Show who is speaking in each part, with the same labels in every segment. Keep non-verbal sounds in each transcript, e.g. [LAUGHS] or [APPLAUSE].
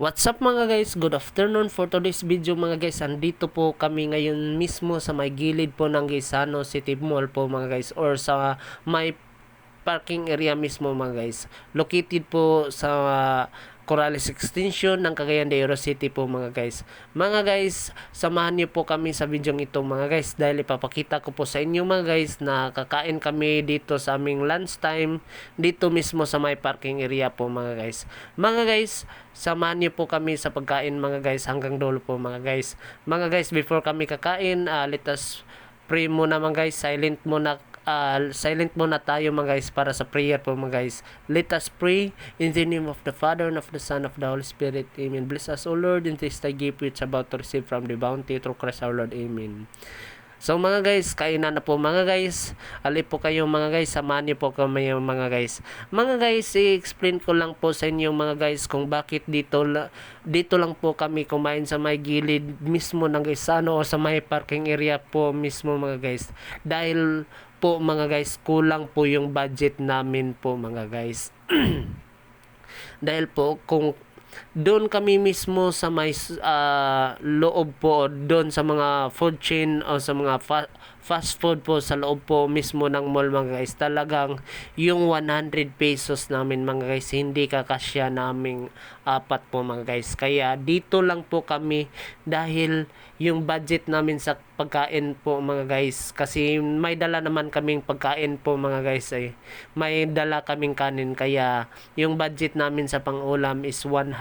Speaker 1: What's up mga guys? Good afternoon for today's video mga guys. Andito po kami ngayon mismo sa may gilid po ng Gisano City Mall po mga guys or sa may parking area mismo mga guys. Located po sa Corrales Extension ng Cagayan de Oro City po mga guys. Mga guys, samahan niyo po kami sa video ito mga guys dahil ipapakita ko po sa inyo mga guys na kakain kami dito sa aming lunch time dito mismo sa may parking area po mga guys. Mga guys, samahan niyo po kami sa pagkain mga guys hanggang dulo po mga guys. Mga guys, before kami kakain, uh, let us pray muna mga guys, silent muna uh, silent muna tayo mga guys para sa prayer po mga guys. Let us pray in the name of the Father and of the Son of the Holy Spirit. Amen. Bless us, O Lord, in this thy gift which about to receive from the bounty through Christ our Lord. Amen. So mga guys, kainan na po mga guys. Ali po kayo mga guys, samahan niyo po kami mga guys. Mga guys, i-explain ko lang po sa inyo mga guys kung bakit dito dito lang po kami kumain sa may gilid mismo ng Isano o sa may parking area po mismo mga guys. Dahil po mga guys, kulang po yung budget namin po mga guys. [CLEARS THROAT] Dahil po kung doon kami mismo sa may uh, loob po doon sa mga food chain o sa mga fa- fast food po sa loob po mismo ng mall mga guys. Talagang yung 100 pesos namin mga guys hindi kakasya naming apat po mga guys. Kaya dito lang po kami dahil yung budget namin sa pagkain po mga guys. Kasi may dala naman kaming pagkain po mga guys eh. may dala kaming kanin. Kaya yung budget namin sa pangulam is 100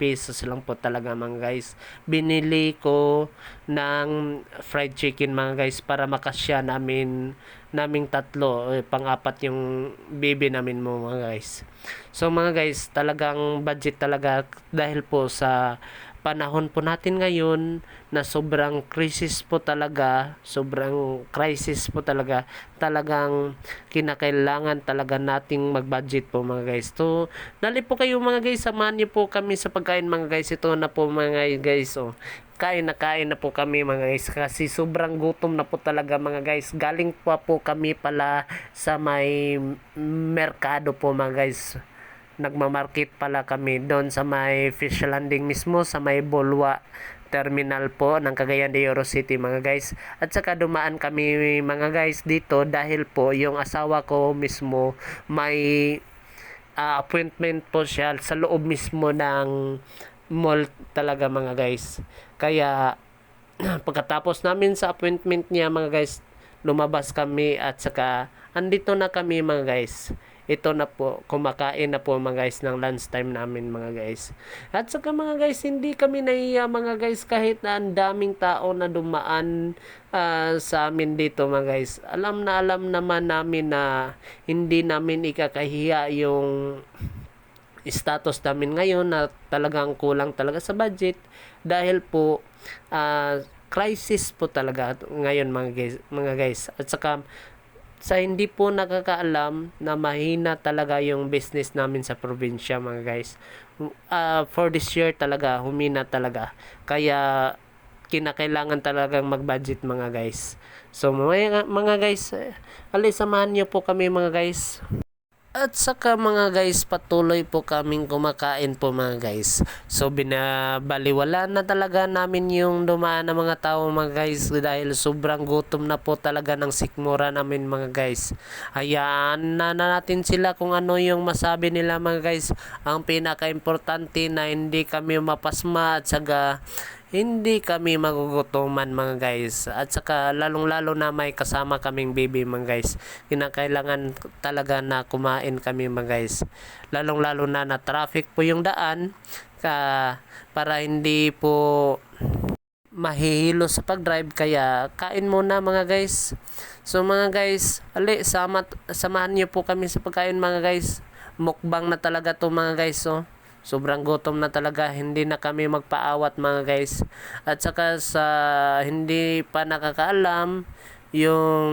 Speaker 1: pesos lang po talaga mga guys. Binili ko ng fried chicken mga guys para makasya namin naming tatlo eh, pang-apat yung baby namin mo mga guys. So mga guys talagang budget talaga dahil po sa panahon po natin ngayon na sobrang crisis po talaga, sobrang crisis po talaga, talagang kinakailangan talaga nating mag-budget po mga guys. So, nali po kayo mga guys, samahan niyo po kami sa pagkain mga guys. Ito na po mga guys, oh. Kain na kain na po kami mga guys kasi sobrang gutom na po talaga mga guys. Galing pa po kami pala sa may merkado po mga guys nagmamarket pala kami doon sa may fish landing mismo sa may Bolwa terminal po ng Cagayan de Oro City mga guys. At saka dumaan kami mga guys dito dahil po yung asawa ko mismo may uh, appointment po siya sa loob mismo ng mall talaga mga guys. Kaya [CLEARS THROAT] pagkatapos namin sa appointment niya mga guys, lumabas kami at saka andito na kami mga guys ito na po, kumakain na po mga guys ng lunch time namin mga guys. At saka mga guys, hindi kami nahiya mga guys kahit na ang daming tao na dumaan uh, sa amin dito mga guys. Alam na alam naman namin na hindi namin ikakahiya yung status namin ngayon na talagang kulang talaga sa budget dahil po uh, crisis po talaga ngayon mga guys, mga guys. At saka sa hindi po nakakaalam na mahina talaga yung business namin sa probinsya mga guys. Uh, for this year talaga, humina talaga. Kaya kinakailangan talagang mag-budget mga guys. So mga, mga guys, eh, alis samahan niyo po kami mga guys. At saka mga guys, patuloy po kaming kumakain po mga guys. So binabaliwala na talaga namin yung dumaan ng mga tao mga guys dahil sobrang gutom na po talaga ng sikmura namin mga guys. Hayaan na, na natin sila kung ano yung masabi nila mga guys. Ang pinaka-importante na hindi kami mapasma at saka hindi kami magugutuman mga guys. At saka lalong lalo na may kasama kaming baby mga guys. Kinakailangan talaga na kumain kami mga guys. Lalong lalo na na traffic po yung daan ka para hindi po mahihilo sa pag-drive kaya kain muna mga guys. So mga guys, ali sama samahan niyo po kami sa pagkain mga guys. Mukbang na talaga to mga guys oh. Sobrang gutom na talaga, hindi na kami magpaawat mga guys. At saka sa hindi pa nakakaalam, yung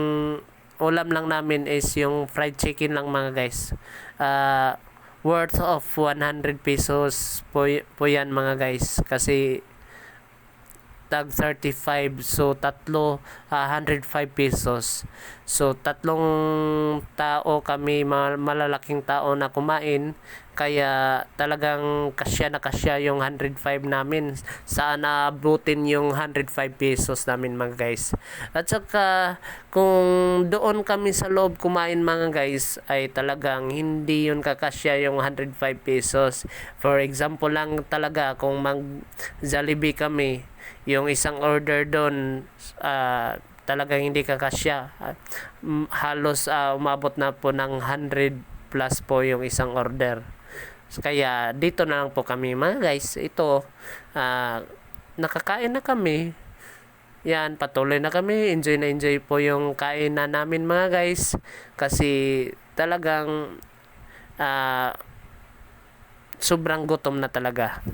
Speaker 1: ulam lang namin is yung fried chicken lang mga guys. Uh, worth of 100 pesos po, po yan mga guys. Kasi tag 35 so tatlo ah, 105 pesos. So tatlong tao kami ma- malalaking tao na kumain kaya talagang kasya na kasya yung 105 namin. Saan naabutin yung 105 pesos namin mga guys. At saka kung doon kami sa loob kumain mga guys ay talagang hindi yun kakasya yung 105 pesos. For example lang talaga kung mag Jollibee kami yung isang order doon ah, talagang hindi kakasya. Mm, halos ah, umabot na po ng 100 plus po yung isang order. Kaya dito na lang po kami. Mga guys ito ah, nakakain na kami. Yan patuloy na kami. Enjoy na enjoy po yung kainan namin mga guys. Kasi talagang ah, sobrang gutom na talaga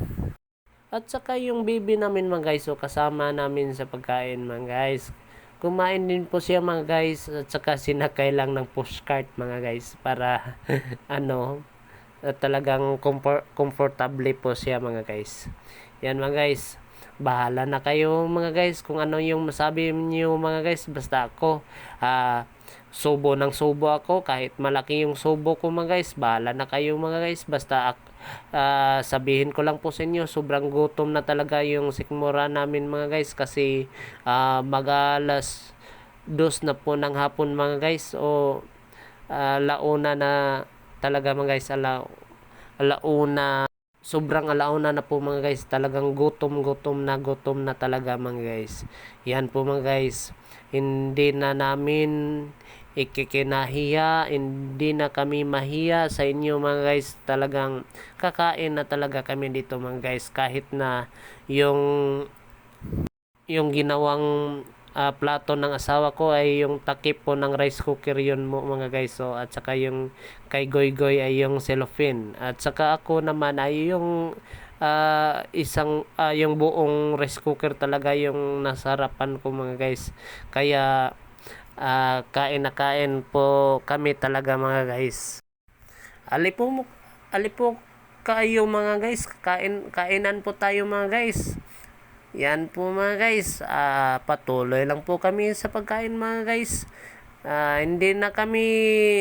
Speaker 1: at saka yung baby namin mga guys, so kasama namin sa pagkain mga guys. Kumain din po siya mga guys at saka sinakay lang ng pushcart mga guys para [LAUGHS] ano at talagang comfort, comfortable po siya mga guys. Yan mga guys. Bahala na kayo mga guys kung ano yung masabi niyo mga guys basta ako ah subo ng subo ako kahit malaki yung subo ko mga guys bahala na kayo mga guys basta ak- ah, sabihin ko lang po sa inyo sobrang gutom na talaga yung sikmura namin mga guys kasi ah, mag-alas dos na po ng hapon mga guys o ah, launa na talaga mga guys ala, alauna sobrang alauna na po mga guys talagang gutom gutom na gutom na talaga mga guys. Yan po mga guys hindi na namin ikikinahiya hindi na kami mahiya sa inyo mga guys. Talagang kakain na talaga kami dito mga guys. Kahit na yung yung ginawang ah, plato ng asawa ko ay yung takip po ng rice cooker yun mo mga guys. So at saka yung kay Goy Goy ay yung cellophane. At saka ako naman ay yung ah, isang ah, yung buong rice cooker talaga yung nasa harapan ko mga guys. Kaya ah, kain na kain po kami talaga mga guys. Ali po mo ali po kayo mga guys. Kain kainan po tayo mga guys. Yan po mga guys, ah, patuloy lang po kami sa pagkain mga guys. Ah, hindi na kami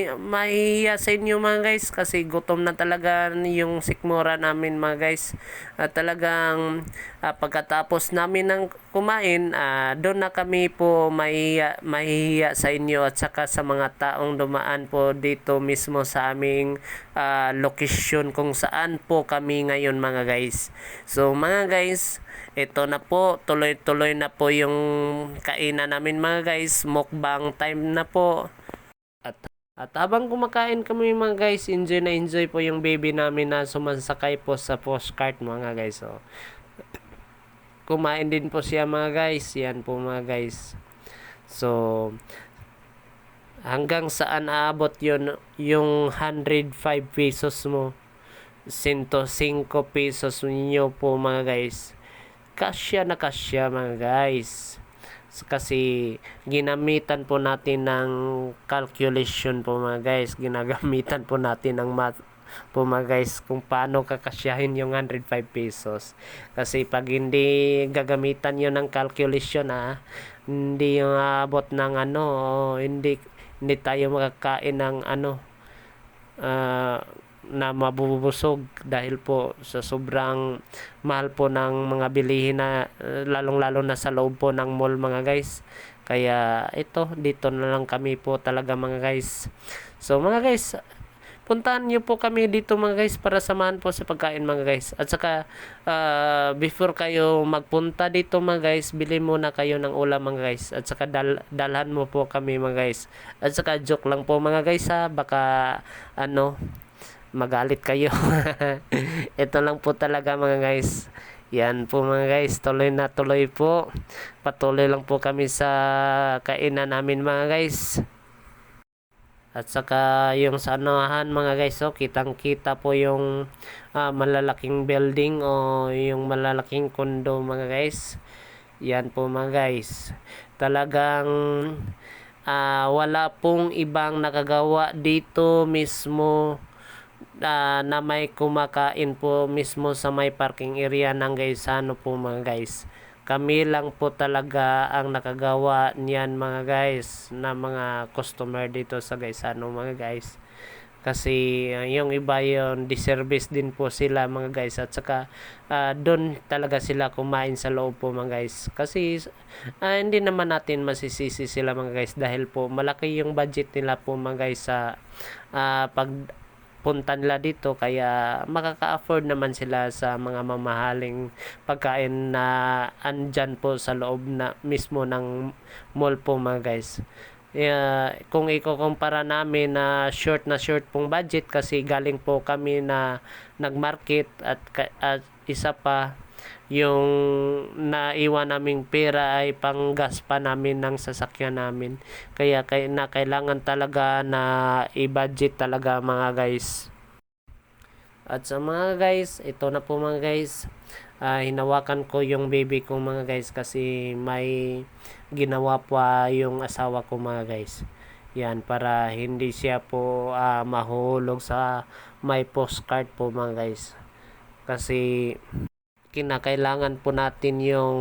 Speaker 1: mahihiya sa inyo mga guys kasi gutom na talaga yung sikmura namin mga guys. At talagang ah, pagkatapos namin ng kumain, ah, doon na kami po mahihiya, mahihiya sa inyo at saka sa mga taong dumaan po dito mismo sa aming ah, location kung saan po kami ngayon mga guys. So mga guys, ito na po, tuloy-tuloy na po yung kainan namin mga guys. Mukbang time na po. At, at habang kumakain kami mga guys, enjoy na enjoy po yung baby namin na sumasakay po sa postcard mga guys. So, kumain din po siya mga guys. Yan po mga guys. So, hanggang saan aabot yun yung 105 pesos mo. 105 pesos ninyo po mga guys kasya na kasya mga guys kasi ginamitan po natin ng calculation po mga guys. Ginagamitan po natin ng math po mga guys kung paano kakasyahin yung 105 pesos. Kasi pag hindi gagamitan yun ng calculation ha hindi yung abot ng ano hindi hindi tayo makakain ng ano ah, na mabubusog dahil po sa sobrang mahal po ng mga bilihin na lalong lalo na sa loob po ng mall mga guys. Kaya ito dito na lang kami po talaga mga guys. So mga guys puntahan niyo po kami dito mga guys para samahan po sa pagkain mga guys. At saka ah, before kayo magpunta dito mga guys bili muna kayo ng ulam mga guys. At saka dal dalhan mo po kami mga guys. At saka joke lang po mga guys ha. Baka ano magalit kayo. [LAUGHS] Ito lang po talaga mga guys. Yan po mga guys, tuloy na tuloy po. Patuloy lang po kami sa kainan namin mga guys. At saka yung sa anuhan mga guys, so kitang kita po yung ah, malalaking building o yung malalaking kondo mga guys. Yan po mga guys. Talagang ah, wala pong ibang nakagawa dito mismo ah, na may kumakain po mismo sa may parking area ng Gaisano po mga guys. kami lang po talaga ang nakagawa niyan mga guys na mga customer dito sa Gaisano mga guys. Kasi uh, yung iba yung diservice din po sila mga guys. At saka uh, doon talaga sila kumain sa loob po mga guys. Kasi uh, hindi naman natin masisisi sila mga guys dahil po malaki yung budget nila po mga guys sa uh, pag punta nila dito kaya makaka-afford naman sila sa mga mamahaling pagkain na andyan po sa loob na mismo ng mall po mga guys. Uh, kung ikukumpara namin na short na short pong budget kasi galing po kami na nagmarket at, at isa pa yung naiwan naming pera ay panggas pa namin ng sasakyan namin. Kaya kay na kailangan talaga na i-budget talaga mga guys. At sa mga guys ito na po mga guys. Ah, hinawakan ko yung baby ko mga guys kasi may ginawa pa yung asawa ko mga guys. Yan para hindi siya po ah, mahulog sa may postcard po mga guys. Kasi kinakailangan po natin yung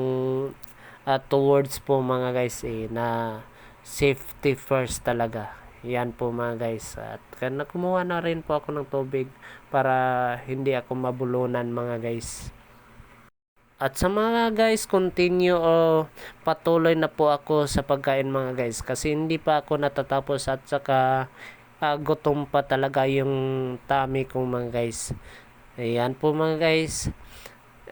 Speaker 1: ah, towards po mga guys eh, na safety first talaga yan po mga guys at kumuha na rin po ako ng tubig para hindi ako mabulunan mga guys at sa mga guys, continue o patuloy na po ako sa pagkain mga guys kasi hindi pa ako natatapos at saka ah, gutom pa talaga yung tummy ko mga guys. Ayan po mga guys.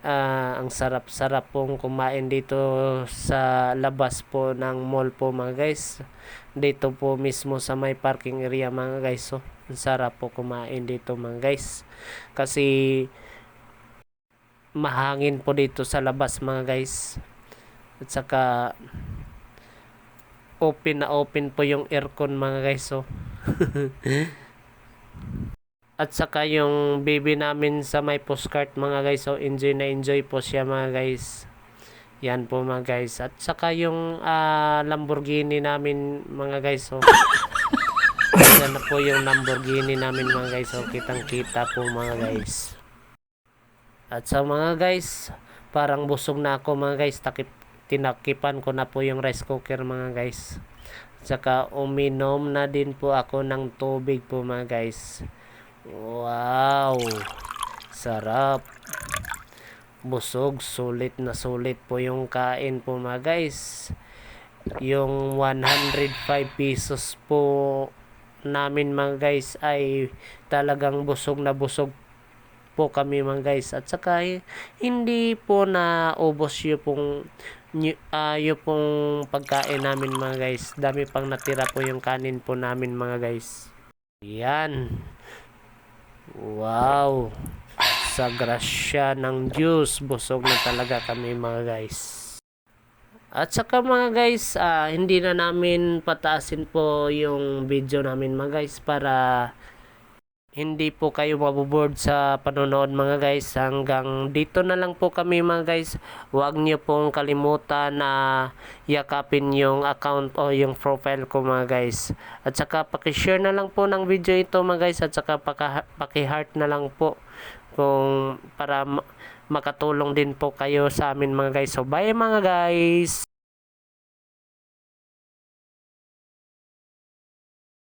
Speaker 1: Ah, ang sarap-sarap pong kumain dito sa labas po ng mall po mga guys. Dito po mismo sa may parking area mga guys. So, ang sarap po kumain dito mga guys. Kasi mahangin po dito sa labas mga guys at saka open na open po yung aircon mga guys so [LAUGHS] at saka yung baby namin sa may postcard mga guys so enjoy na enjoy po siya mga guys yan po mga guys at saka yung ah, Lamborghini namin mga guys so [LAUGHS] yan na po yung Lamborghini namin mga guys so kitang kita po mga guys at sa mga guys, parang busog na ako mga guys. Takip, tinakipan ko na po yung rice cooker mga guys. At saka uminom na din po ako ng tubig po mga guys. Wow! Sarap! Busog, sulit na sulit po yung kain po mga guys. Yung 105 pesos po namin mga guys ay talagang busog na busog po kami mga guys at saka hindi po na ubos yung pong uh, yung pong pagkain namin mga guys dami pang natira po yung kanin po namin mga guys yan wow. Sa grasya ng Diyos busog na talaga kami mga guys. At saka mga guys ah, hindi na namin pataasin po yung video namin mga guys para hindi po kayo maboboard sa panonood mga guys. Hanggang dito na lang po kami mga guys. Huwag niyo pong kalimutan na yakapin yung account o yung profile ko mga guys. At saka pakishare na lang po ng video ito mga guys. At saka paki-heart na lang po kung para makatulong din po kayo sa amin mga guys. So bye mga guys